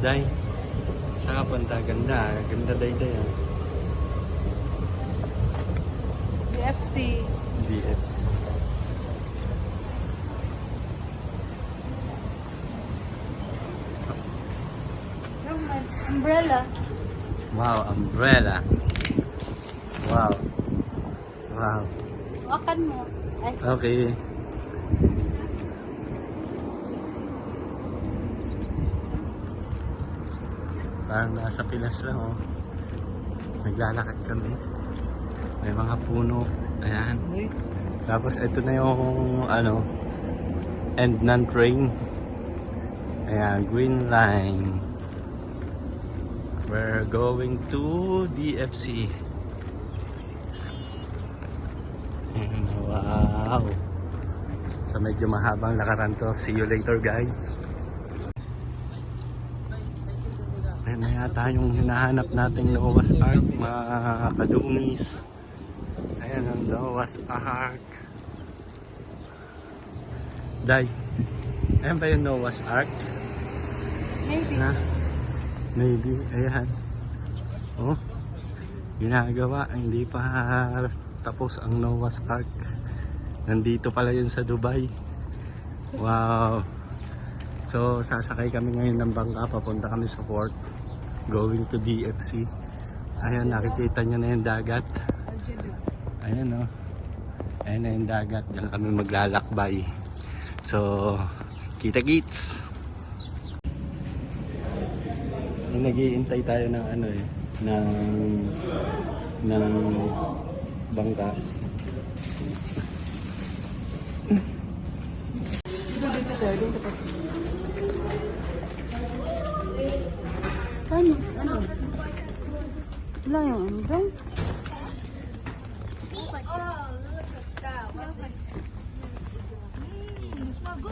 Day. Ka punta? Ganda. Ganda day day. ah. BFC. BF. Umbrella. Wow, umbrella. Wow. Wow. Wakan mo. Ay, Okay. Parang nasa Pilas lang oh. Naglalakad kami. May mga puno. Ayan. Tapos ito na yung ano end ng train. Ayan, green line. We're going to DFC. Ayan, wow. So medyo mahabang lakaran to. See you later guys. Ayan na yata yung hinahanap nating Noah's Ark mga kadungis. Ayan ang Noah's Ark. Day, ayan ba yung Noah's Ark? maybe. Na? Maybe. Ayan. Oh. Ginagawa. Hindi pa tapos ang Noah's Ark. Nandito pala yun sa Dubai. Wow. So, sasakay kami ngayon ng bangka. Papunta kami sa port. Going to DFC. Ayan, nakikita nyo na yung dagat. Ayan, oh. Ayan na yung dagat. Diyan kami maglalakbay. So, kita-kits! Nagiintay tayo ng ano eh, ng ng bangka. Ano? Wala yung ano daw?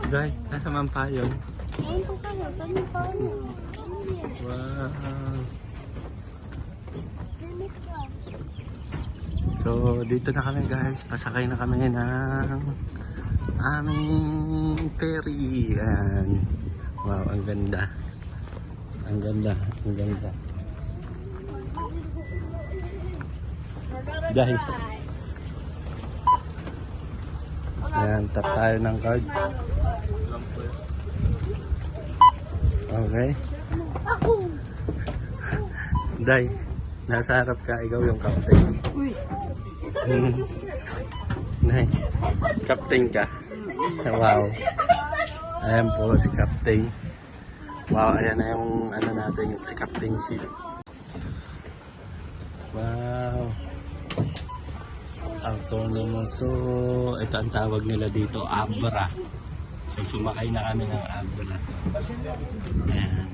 Guys, nasa mampayong. Ayun po kayo. Saan yung pa mo? Wow. So, dito na kami guys. Pasakay na kami ng aming ferry. Ayan. Wow, ang ganda. Ang ganda, ang ganda. Dahil. Ayan, tap tayo ng card. Okay. Day, nasa harap ka, ikaw yung captain. Uy. Nay, captain ka. Wow. Ayan po si captain. Wow, ayan na yung ano natin, yung si captain ship. Wow. Autonomous. So, ito ang tawag nila dito, Abra. So, sumakay na kami ng Abra. Ayan.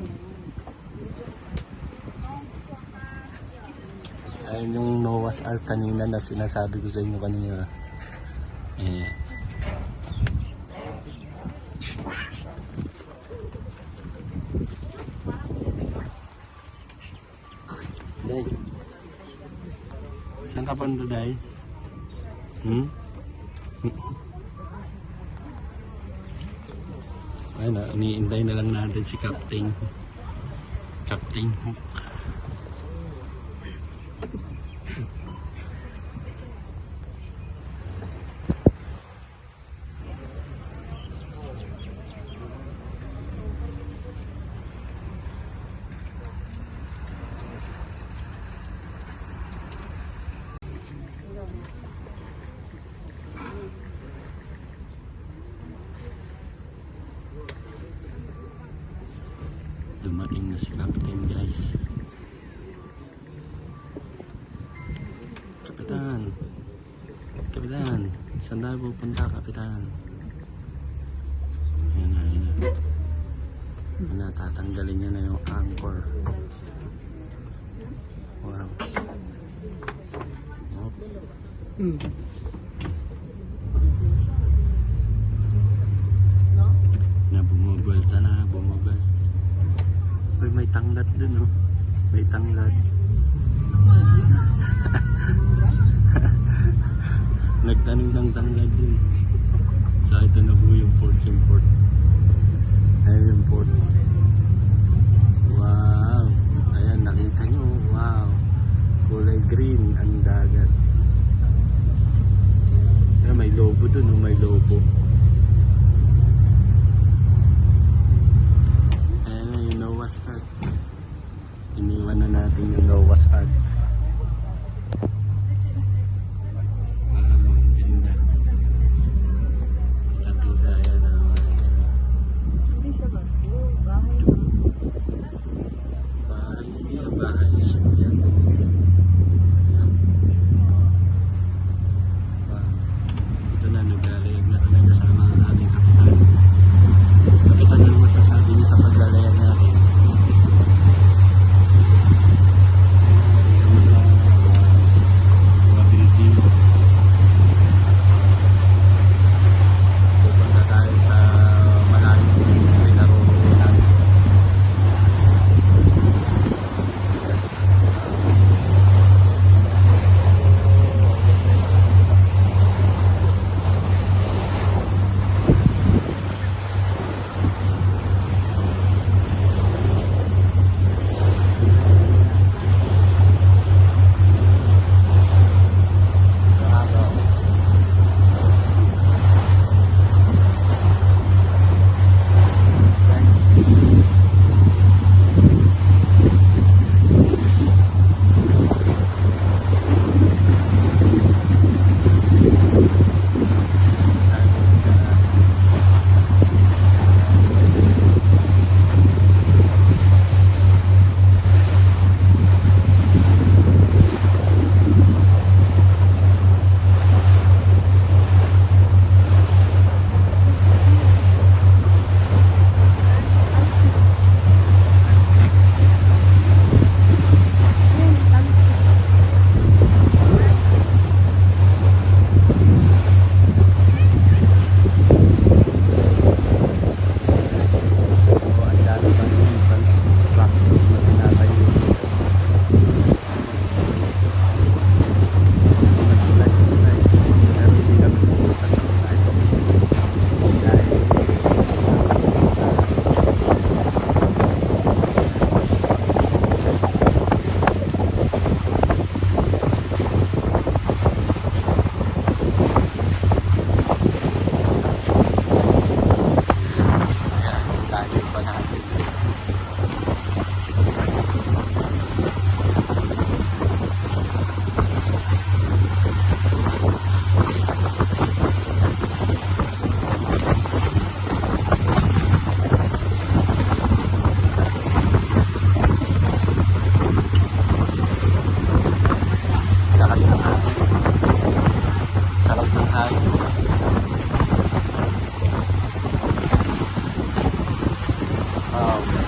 Ayun yung Noah's Ark kanina na sinasabi ko sa inyo kanina. Eh. Day. Saan ka Day? Hmm? Ayun na, iniintay na lang natin si Captain. Captain Hook. Dumating na si Captain guys. Kapitan. Kapitan. Saan tayo pupunta, Kapitan? Ayan na, ayan na. Ayan na, tatanggalin niya na yung anchor. Wow. Oh. Na bumabulta na, bumabal. Uy, may tanglad dun, oh. May tanglad. Nagtanim ng tanglad din. So, ito na po yung port, yung port. Ayun port. Wow. Kita nyo, wow. Kulay green ang dagat. Ah, may lobo dun, oh, may lobo. Ayan yung Noah's Ark. Iniwan na natin yung Noah's Ark. Wow.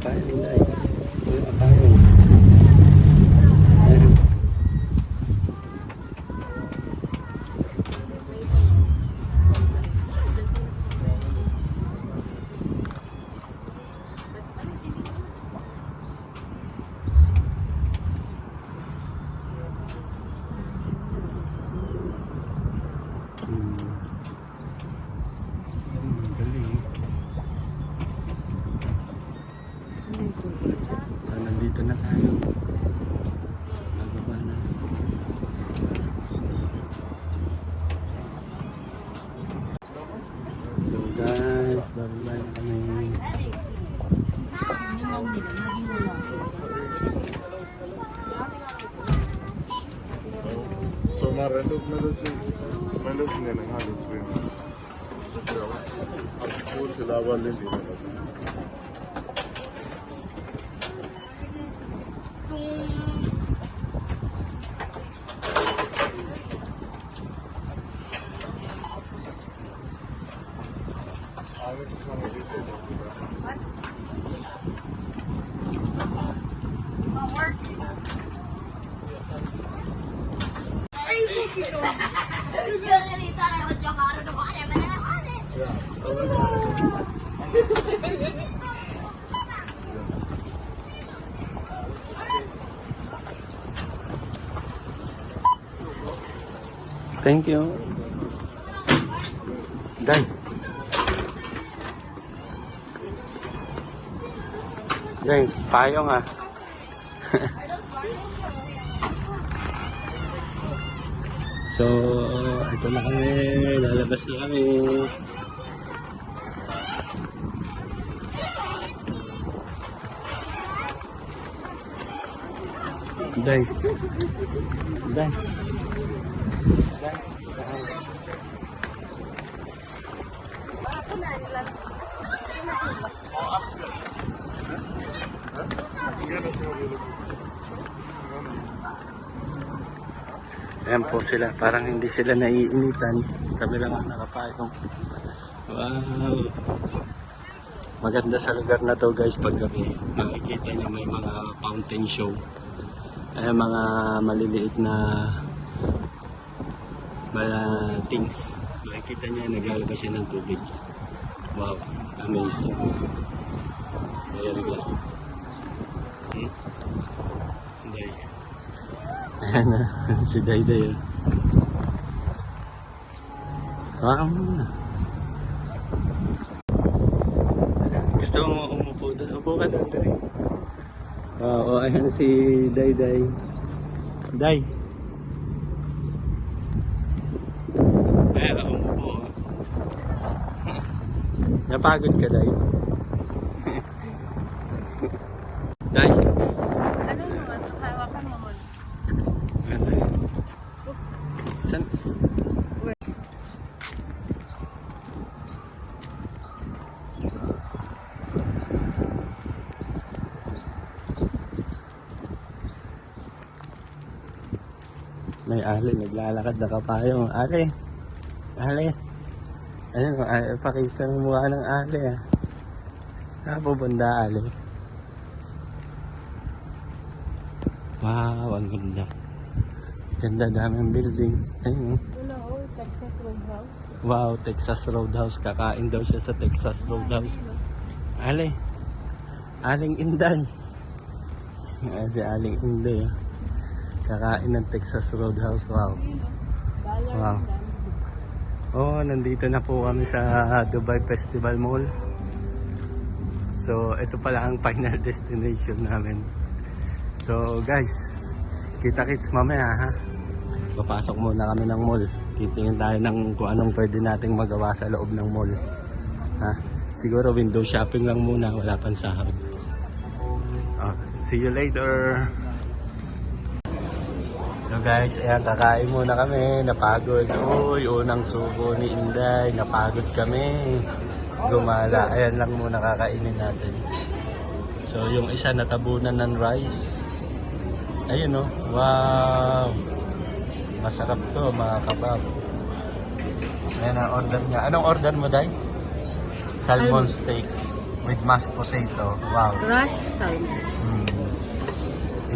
tayo. Bendel Mendelsohn, Mendelsohn and Handel's win. I'm full to Lava Lindy. Thank you. Day. Day, payong ah. so, ito na kami. Lalabas na kami. Day. Day. Ayan po sila. Parang hindi sila naiinitan. Kami lang ang nakapayong. Wow. Maganda sa lugar na to guys pag gabi. Makikita nyo may mga fountain show. Ayan mga maliliit na mga things. Makikita niya naglalabas siya ng tubig. Wow. Amazing. Very good. Hmm? Day. Ayan na. si Dayday. Hawakan mo muna. Gusto mo umupo doon? Upo ka doon, Day. Oo, ayan si Dayday. Day. Ayan, umupo. Napagod ka, Day. Day. Ano naman? Hawakan mo mo. Ano yun? San? May ali, naglalakad na kapayong. Ali! Ali! Ayun, ay, pakita ng mukha ng ali ah. Saan pupunta ali? Wow, ang ganda. Ganda daming building. Ayun. oh. Oh, Texas Roadhouse. Wow, Texas Roadhouse. Kakain daw siya sa Texas Roadhouse. Ale. Aling Inday. Ayan si Aling Inday. oh. Kakain ng Texas Roadhouse. Wow. Wow. Oh, nandito na po kami sa Dubai Festival Mall. So, ito pala ang final destination namin. So, guys, kita-kits mamaya ha. Papasok muna kami ng mall. Titingin tayo ng kung anong pwede nating magawa sa loob ng mall. Ha? Siguro window shopping lang muna, wala pang sahod. Oh, see you later. So guys, ayan, kakain muna kami. Napagod. Uy, unang subo ni Inday. Napagod kami. Gumala. Ayan lang muna kakainin natin. So, yung isa natabunan ng rice. Ayun oh. Wow. Masarap to, mga kabab. Ayan ang order niya. Anong order mo, Day? Salmon steak. with mashed potato. Wow. Crush salmon.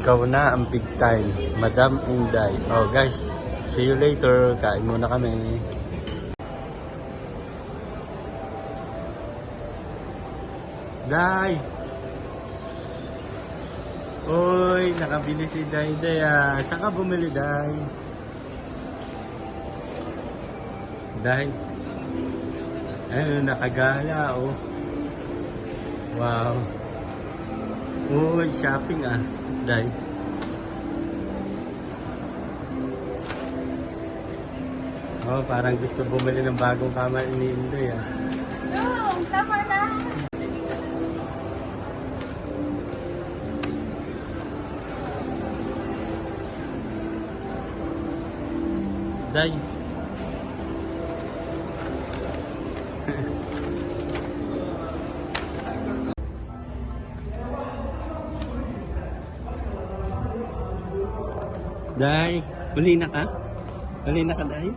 Ikaw na ang big time, Madam Inday. Oh guys, see you later. Kain muna kami. Day! Uy, nakabili si Day Day ah. Saan ka bumili, Day? Day? Ano, nakagala oh. Wow. Uy, shopping ah. Day. Oh, parang gusto bumili ng bagong kama ni Indoy ah. No, tama na. Day. Day, uli na ka? Uli na ka, Day?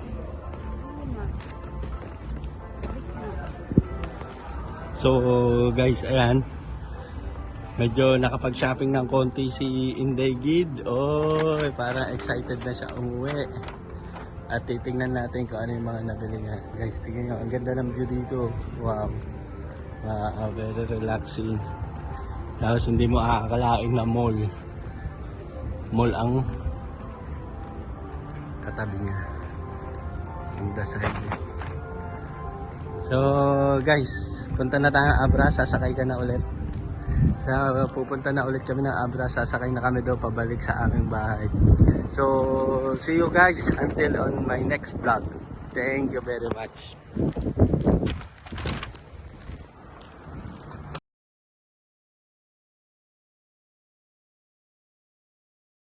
So, guys, ayan. Medyo nakapag-shopping ng konti si Inday Gid. Oh, parang excited na siya umuwi. At titingnan natin kung ano yung mga nabili niya. Guys, tingnan nyo. Ang ganda ng view dito. Wow. Wow, very relaxing. Tapos hindi mo akakalain na mall. Mall ang katabi niya. Ang side. So, guys, punta na tayo Abra. Sasakay ka na ulit. Kaya pupunta na ulit kami ng Abra. Sasakay na kami daw pabalik sa aming bahay. So, see you guys until on my next vlog. Thank you very much.